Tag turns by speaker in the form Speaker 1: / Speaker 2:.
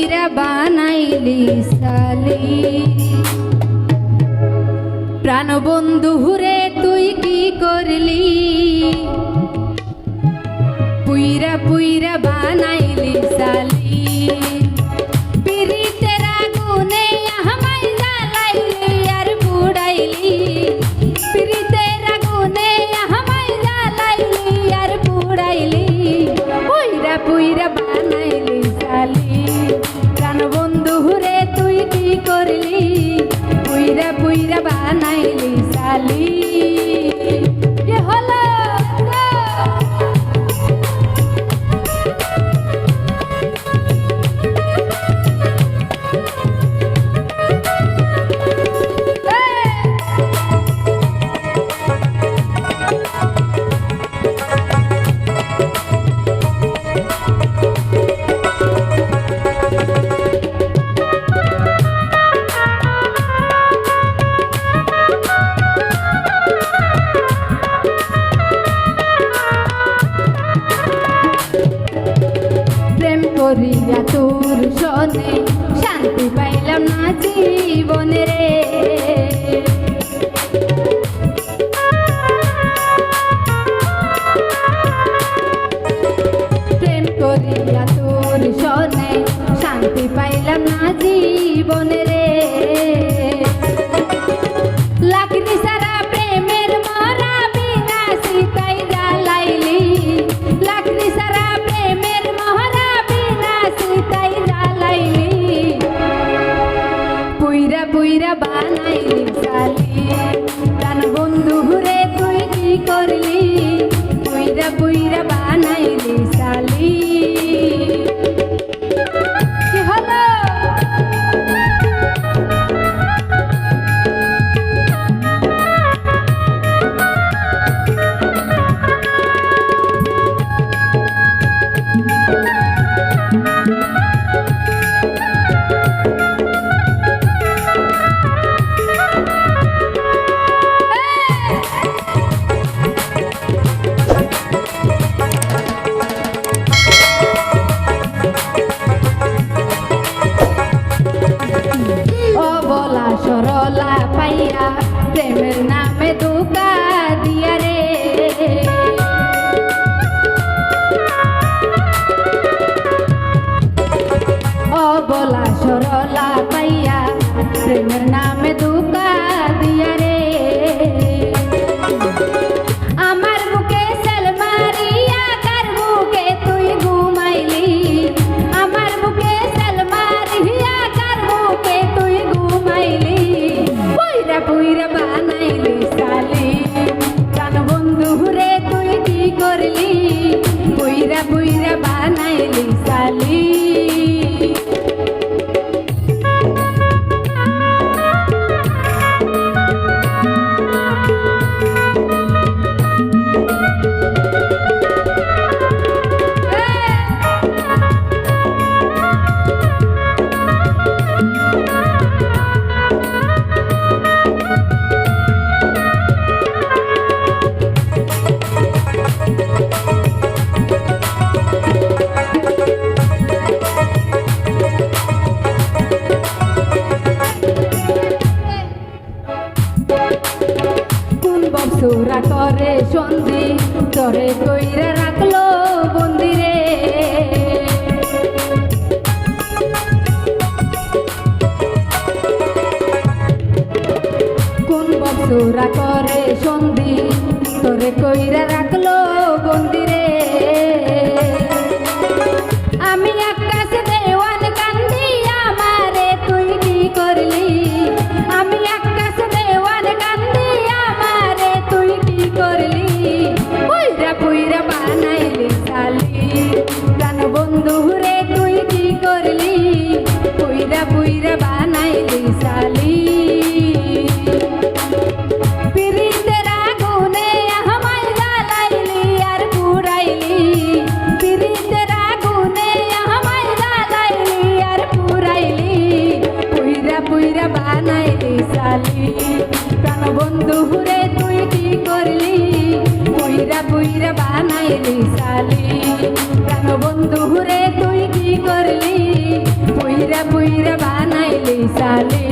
Speaker 1: কইরা বানাইলি সালি। প্রাণবন্ধু হুরে তুই কি করলি? পুইরা পুইরা বানাই করিয়া তোর সনে শান্তি পাইলাম না জীবনের बानाया অবলা সরলা পাইয়া প্রেমের নামে দুকা দিয়া সন্ধি তরে কইরা রাখল বন্দিরে কোন বছরা করে সন্ধি তোরে কইরা রাখল বন্দিরে বুইরা বানাই দিশালি প্রাণ বন্ধু ঘুরে তুই কি করলি? বুইরা বুইরা বানাই দিশালি